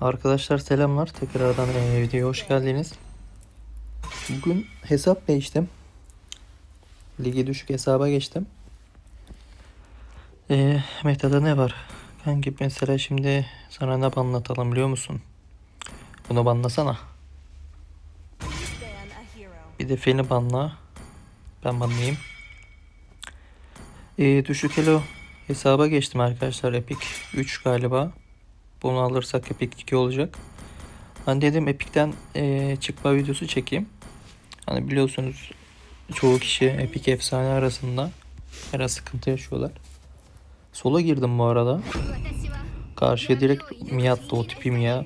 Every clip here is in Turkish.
Arkadaşlar selamlar. Tekrardan e, videoya hoş geldiniz. Bugün hesap değiştim. Ligi düşük hesaba geçtim. E, metada ne var? Kanki mesela şimdi sana ne anlatalım biliyor musun? Bunu banlasana. Bir de Fen'i banla. Ben banlayayım. E, düşük elo hesaba geçtim arkadaşlar. Epic 3 galiba. Bunu alırsak Epic 2 olacak. Hani dedim Epic'ten e, çıkma videosu çekeyim. Hani biliyorsunuz çoğu kişi Epic efsane arasında her sıkıntı yaşıyorlar. Sola girdim bu arada. Karşıya direkt Mia o tipi Mia.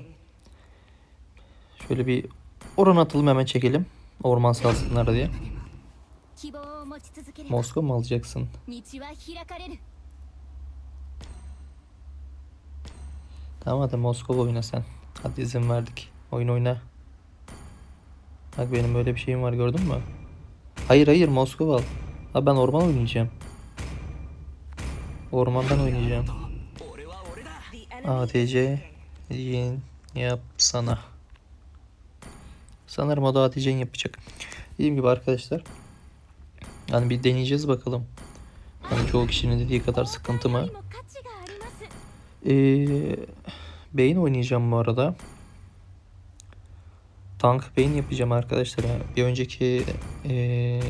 Şöyle bir oran atalım hemen çekelim. Orman salsınlar diye. Moskova mı alacaksın? Tamam hadi Moskova oyna sen. Hadi izin verdik. Oyun oyna. Bak benim böyle bir şeyim var gördün mü? Hayır hayır Moskova al. Ha ben orman oynayacağım. Ormandan oynayacağım. ATC yin yap sana. Sanırım o da ATC'nin yapacak. Dediğim gibi arkadaşlar. Yani bir deneyeceğiz bakalım. Hani çoğu kişinin dediği kadar sıkıntı mı? Ee, beyin oynayacağım bu arada. Tank beyin yapacağım arkadaşlar. Bir önceki ee,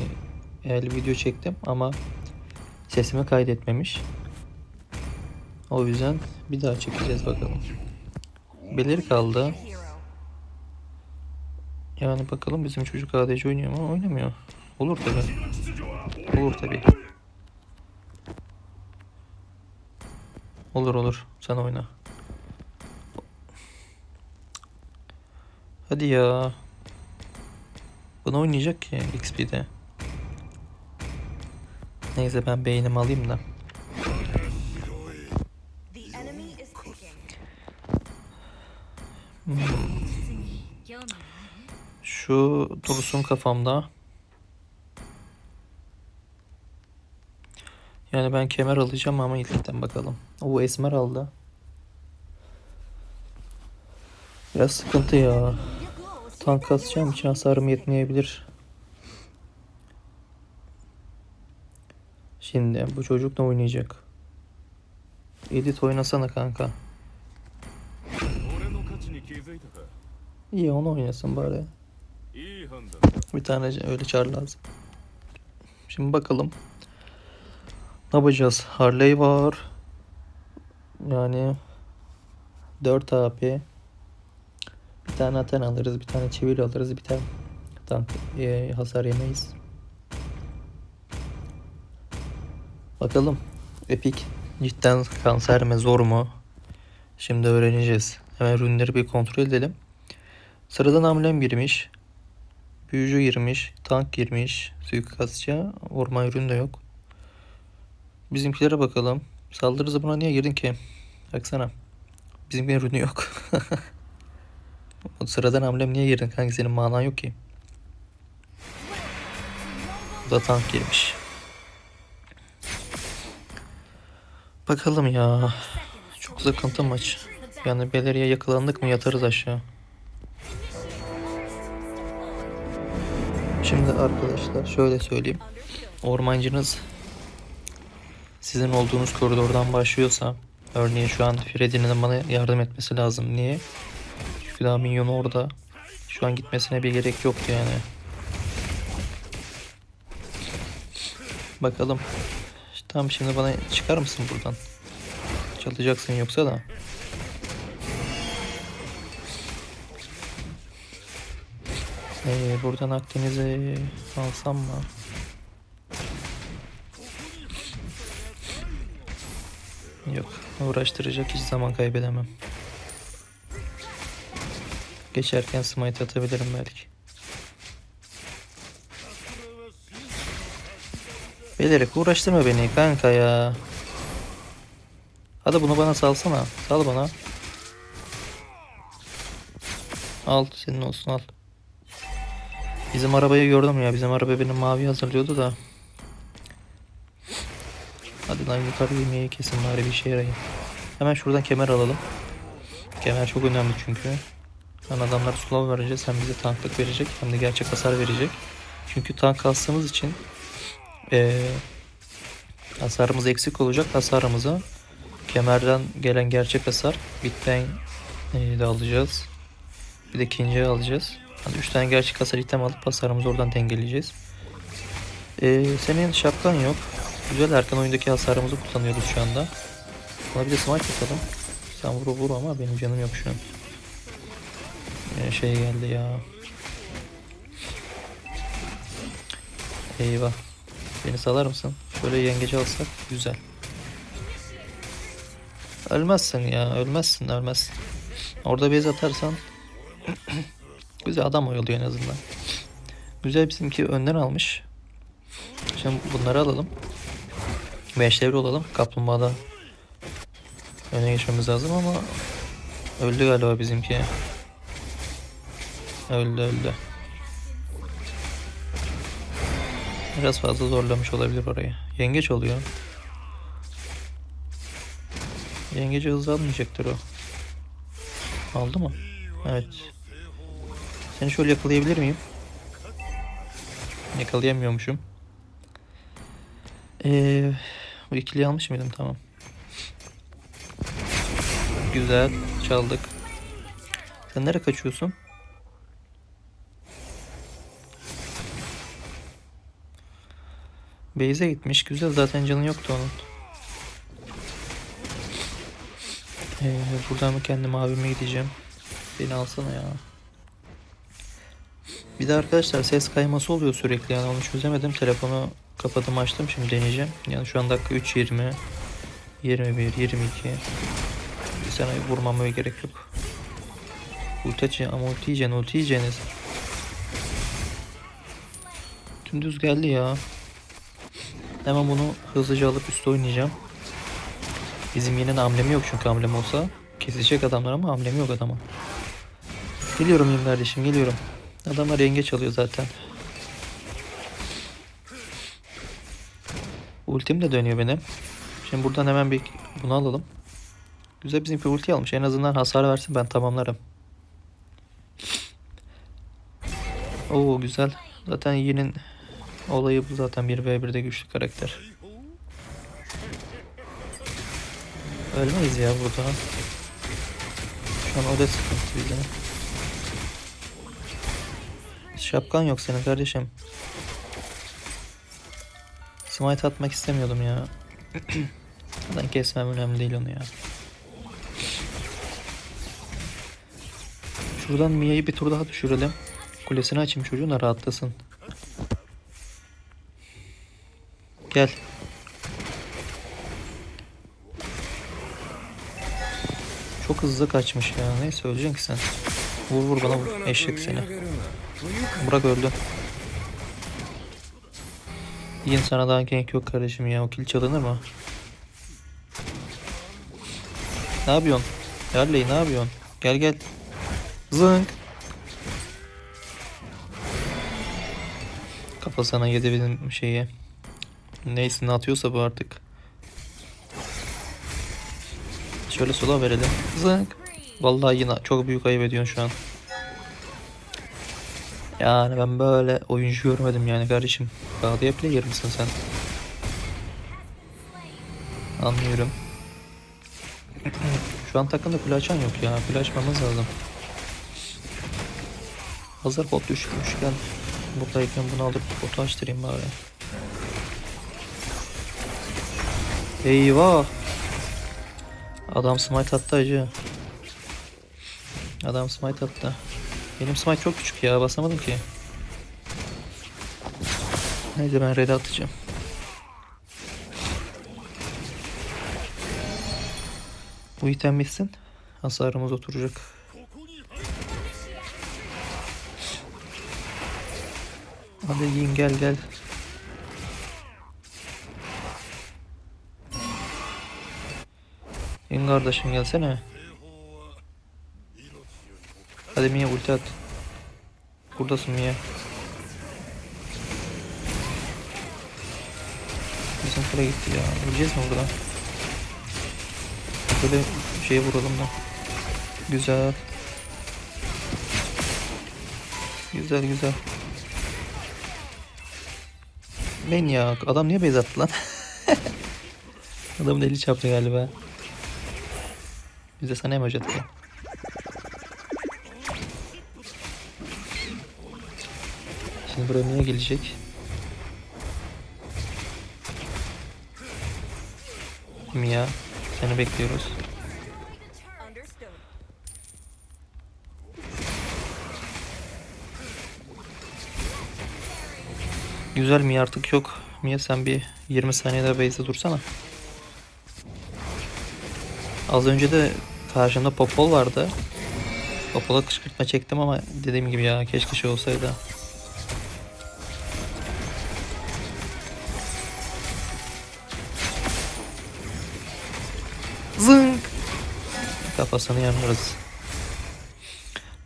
el video çektim ama sesimi kaydetmemiş. O yüzden bir daha çekeceğiz bakalım. Belir kaldı. Yani bakalım bizim çocuk ADC oynuyor mu? Oynamıyor. Olur tabi. Olur tabi. Olur olur. Sen oyna. Hadi ya. Bunu oynayacak ki XP'de. Neyse ben beynimi alayım da. Hmm. Şu dursun kafamda. Yani ben kemer alacağım ama ilkten bakalım. O esmer aldı. Biraz sıkıntı ya. Tank kasacağım için hasarım yetmeyebilir. Şimdi bu çocuk ne oynayacak? Edit oynasana kanka. İyi onu oynasın bari. Bir tane öyle çar lazım. Şimdi bakalım. Ne yapacağız? Harley var. Yani 4 AP. Bir tane Aten alırız, bir tane çevir alırız, bir tane tank e, hasar yemeyiz. Bakalım. Epic cidden kanser mi zor mu? Şimdi öğreneceğiz. Hemen ürünleri bir kontrol edelim. Sıradan amblem girmiş. Büyücü girmiş, tank girmiş, suikastçı, orman ürün de yok. Bizimkilere bakalım. Saldırı hızı niye girdin ki? Baksana. Bizimkilerin ürünü yok. o sıradan amblem niye girdin kanka senin manan yok ki. Bu da tank girmiş. Bakalım ya. Çok sıkıntı maç. Yani Beleri'ye yakalandık mı yatarız aşağı. Şimdi arkadaşlar şöyle söyleyeyim. Ormancınız sizin olduğunuz koridordan başlıyorsa örneğin şu an Freddy'nin bana yardım etmesi lazım. Niye? Çünkü daha minyon orada. Şu an gitmesine bir gerek yok yani. Bakalım. Tamam şimdi bana çıkar mısın buradan? Çalacaksın yoksa da. Ee, buradan Akdeniz'e alsam mı? Uğraştıracak hiç zaman kaybedemem. Geçerken smite atabilirim belki. Belerek uğraştırma beni kanka ya. Hadi bunu bana salsana. Sal bana. Al senin olsun al. Bizim arabayı gördüm ya. Bizim araba benim mavi hazırlıyordu da. Lan yukarı yemeği kesin bari bir işe yarayın. Hemen şuradan kemer alalım. Kemer çok önemli çünkü. Hem adamlara slow vereceğiz hem bize tanklık verecek hem de gerçek hasar verecek. Çünkü tank kastığımız için eee, hasarımız eksik olacak. Hasarımıza kemerden gelen gerçek hasar bitten eee, de alacağız. Bir de ikinciye alacağız. Hani 3 tane gerçek hasar item alıp hasarımızı oradan dengeleyeceğiz. Eee, senin şapkan yok. Güzel erken oyundaki hasarımızı kullanıyoruz şu anda. Buna bir de smite atalım. Sen vur vur ama benim canım yok şu an. Ee, şey geldi ya. Eyvah. Beni salar mısın? Şöyle yengeci alsak güzel. Ölmezsin ya. Ölmezsin ölmezsin. Orada bez atarsan güzel adam oyalıyor en azından. Güzel bizimki önden almış. Şimdi bunları alalım. 5 devre olalım. Kaplumbağada öne geçmemiz lazım ama öldü galiba bizimki. Öldü öldü. Biraz fazla zorlamış olabilir orayı. Yengeç oluyor. Yengeci hızlı almayacaktır o. Aldı mı? Evet. Seni şöyle yakalayabilir miyim? Yakalayamıyormuşum. Ee, bu ikiliyi almış mıydım? Tamam. Güzel. Çaldık. Sen nereye kaçıyorsun? Beyze gitmiş. Güzel. Zaten canı yoktu onun. Ee, buradan mı kendim abime gideceğim. Beni alsana ya. Bir de arkadaşlar ses kayması oluyor sürekli yani onu çözemedim. Telefonu kapadım açtım şimdi deneyeceğim. Yani şu an dakika 3 20 21 22 Bir sana vurmamaya gerek yok. Ulti açın ama ulti yiyeceksin ulti yiyeceksiniz. Dümdüz geldi ya. Hemen bunu hızlıca alıp üstte oynayacağım. Bizim yine amblemi yok çünkü amblem olsa kesecek adamlar ama amblemi yok adama. Geliyorum yine kardeşim geliyorum. Adamlar yengeç alıyor zaten. Ultim de dönüyor benim. Şimdi buradan hemen bir bunu alalım. Güzel bizim bir ulti almış. En azından hasar versin ben tamamlarım. Oo güzel. Zaten Yi'nin olayı bu zaten 1v1'de güçlü karakter. Ölmeyiz ya burada. Şu an o da sıkıntı bize. Şapkan yok senin kardeşim. Smite atmak istemiyordum ya. Zaten kesmem önemli değil onu ya. Şuradan Mia'yı bir tur daha düşürelim. Kulesini açayım çocuğun da rahatlasın. Gel. Çok hızlı kaçmış ya. Neyse öleceksin ki sen. Vur vur bana vur. Eşek seni. Burak öldü. Yiyin sana daha gank yok kardeşim ya. O kill çalınır mı? Ne yapıyorsun? Yarley ne yapıyorsun? Gel gel. Zınk. Kafasına yedi benim şeyi. Neyse ne atıyorsa bu artık. Şöyle sola verelim. Zınk. Vallahi yine çok büyük ayıp ediyorsun şu an. Yani ben böyle oyuncu görmedim yani kardeşim. Bağlıya player sen? Anlıyorum. Şu an takımda kule yok ya. Kule lazım. Hazır bot düşmüşken buradayken bunu alıp botu açtırayım bari. Eyvah. Adam smite attı acı. Adam smite attı. Benim smite çok küçük ya basamadım ki. Neyse ben red atacağım. Bu item bitsin. Hasarımız oturacak. Hadi yiyin gel gel. Yiyin kardeşim gelsene. Hadi Mia ulti at. Buradasın Mia. Kule gitti ya. Öleceğiz mi burada? Böyle şeye vuralım da. Güzel. Güzel güzel. Ben ya adam niye base attı lan? Adamın eli çarptı galiba. Biz de sana emoji atıyor. Şimdi buraya niye gelecek? Mia seni bekliyoruz. Güzel Mia artık yok. Mia sen bir 20 saniye daha base'de dursana. Az önce de karşımda Popol vardı. Popol'a kışkırtma çektim ama dediğim gibi ya keşke şey olsaydı. Kafasını yanırız.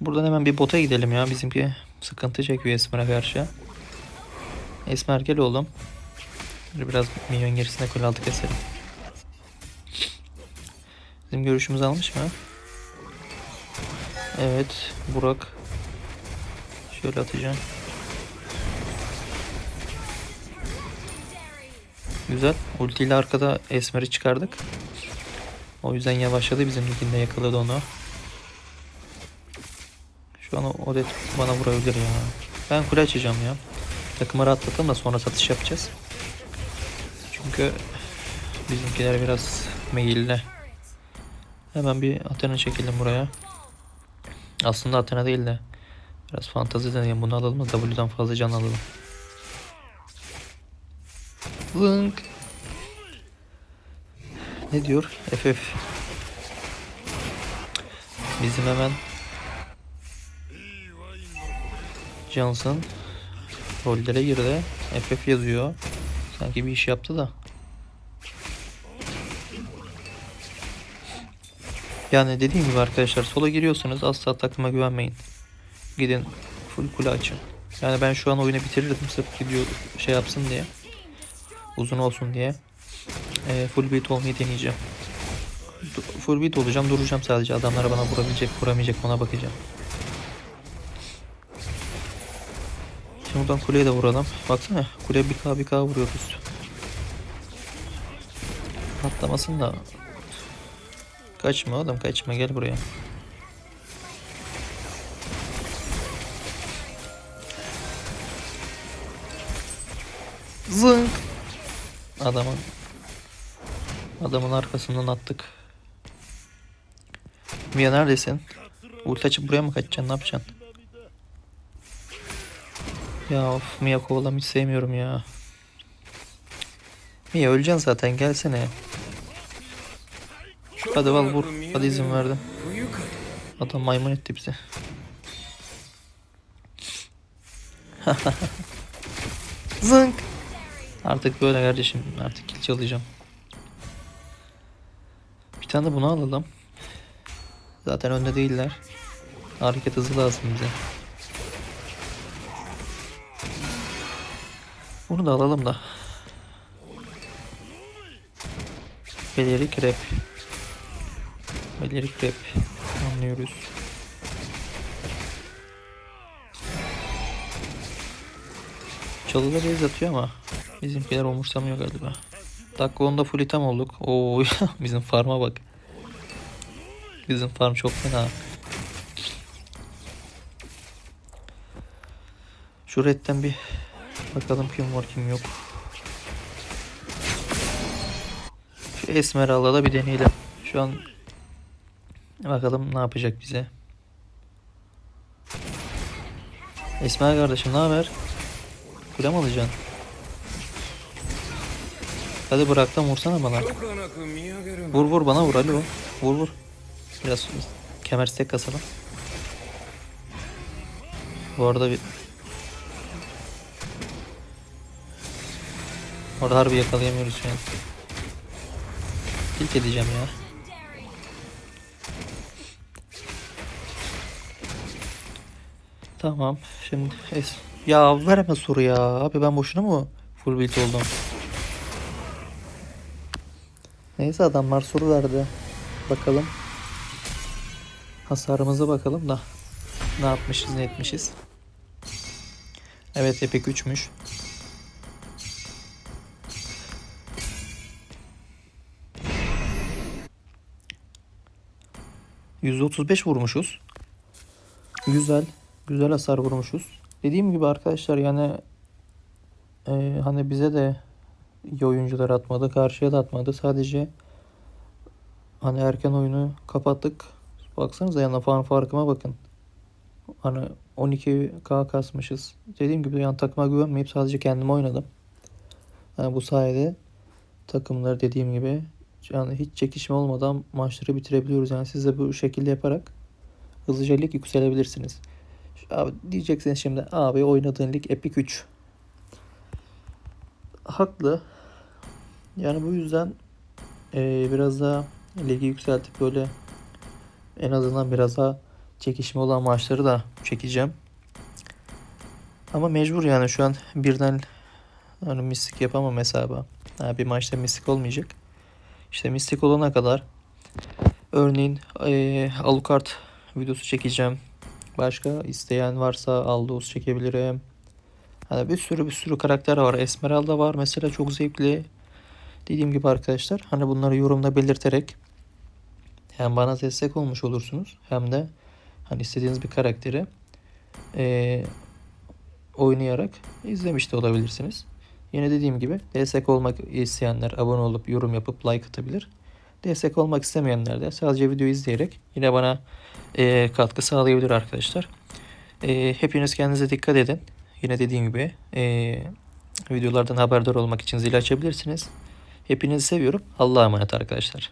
Buradan hemen bir bota gidelim ya. Bizimki sıkıntı çekiyor Esmer'e karşı. Esmer gel oğlum. Biraz minyon gerisine kul altı keselim. Bizim görüşümüzü almış mı? Evet. Burak. Şöyle atacağım. Güzel. Ultiyle arkada Esmer'i çıkardık. O yüzden yavaşladı. Bizim liginde yakaladı onu. Şu an Odet bana vurabilir ya. Ben kule açacağım ya. Takımı rahatlatalım da sonra satış yapacağız. Çünkü bizimkiler biraz meyilli. Hemen bir Athena çekelim buraya. Aslında Athena değil de biraz fantezi deneyelim. Bunu alalım da W'dan fazla can alalım. Link. Ne diyor? FF. Bizim hemen Johnson rollere girdi. FF yazıyor. Sanki bir iş yaptı da. Yani dediğim gibi arkadaşlar sola giriyorsanız asla takıma güvenmeyin. Gidin full kule açın. Yani ben şu an oyunu bitirirdim sırf video şey yapsın diye. Uzun olsun diye. Ee, full beat olmayı deneyeceğim. Full beat olacağım duracağım sadece adamlara bana vurabilecek vuramayacak ona bakacağım. Şimdi buradan kuleye de vuralım. Baksana kule bir k bir k vuruyoruz. Patlamasın da. Kaçma oğlum kaçma gel buraya. Zınk. Adamın adamın arkasından attık. Mia neredesin? Ulti açıp buraya mı kaçacaksın? Ne yapacaksın? Ya of Mia kovalam hiç sevmiyorum ya. Mia öleceksin zaten gelsene. Hadi val vur. Hadi izin verdim. Adam maymun etti bizi. Zınk. Artık böyle kardeşim. Artık kill çalacağım. Tane de bunu alalım. Zaten önde değiller. Hareket hızı lazım bize. Bunu da alalım da. Belirik rap. Belirik rap. Anlıyoruz. Çalıda base atıyor ama bizimkiler umursamıyor galiba. Dakika 10'da full item olduk. Oo bizim farma bak. Bizim farm çok fena. Şu redden bir bakalım kim var kim yok. Şu Esmeralda da bir deneyelim. Şu an bakalım ne yapacak bize. Esmer kardeşim ne haber? Kule mi alacaksın? Hadi bıraktım vursana bana. Vur vur bana vur alo. Vur vur. Biraz kemer stek kasalım. Bu arada bir Orada harbi yakalayamıyoruz şu an. Edeceğim ya. Tamam. Şimdi es ya vereme soru ya. Abi ben boşuna mı full build oldum? Neyse adamlar soru verdi. Bakalım. Hasarımıza bakalım da ne yapmışız ne etmişiz. Evet Epic 3'müş. %35 vurmuşuz. Güzel. Güzel hasar vurmuşuz. Dediğim gibi arkadaşlar yani e, hani bize de iyi oyuncular atmadı. Karşıya da atmadı. Sadece hani erken oyunu kapattık. Baksanıza yani fan farkıma bakın. Hani 12k kasmışız. Dediğim gibi yani takıma güvenmeyip sadece kendime oynadım. Yani bu sayede takımları dediğim gibi yani hiç çekişme olmadan maçları bitirebiliyoruz. Yani siz de bu şekilde yaparak hızlıca lig yükselebilirsiniz. Abi diyeceksiniz şimdi abi oynadığın lig Epic 3. Haklı. Yani bu yüzden eee, biraz daha ligi yükseltip böyle en azından biraz daha çekişme olan maçları da çekeceğim. Ama mecbur yani şu an birden hani mistik yapamam hesaba. Ha, bir maçta mistik olmayacak. İşte mistik olana kadar örneğin eee Alucard videosu çekeceğim. Başka isteyen varsa Aldous çekebilirim. Hani bir sürü bir sürü karakter var. Esmeralda var mesela çok zevkli. Dediğim gibi arkadaşlar hani bunları yorumda belirterek hem bana destek olmuş olursunuz hem de hani istediğiniz bir karakteri eee, oynayarak izlemiş de olabilirsiniz. Yine dediğim gibi destek olmak isteyenler abone olup yorum yapıp like atabilir. Destek olmak istemeyenler de sadece video izleyerek yine bana eee, katkı sağlayabilir arkadaşlar. Eee, hepiniz kendinize dikkat edin. Yine dediğim gibi eee, videolardan haberdar olmak için zil açabilirsiniz. Hepinizi seviyorum. Allah'a emanet arkadaşlar.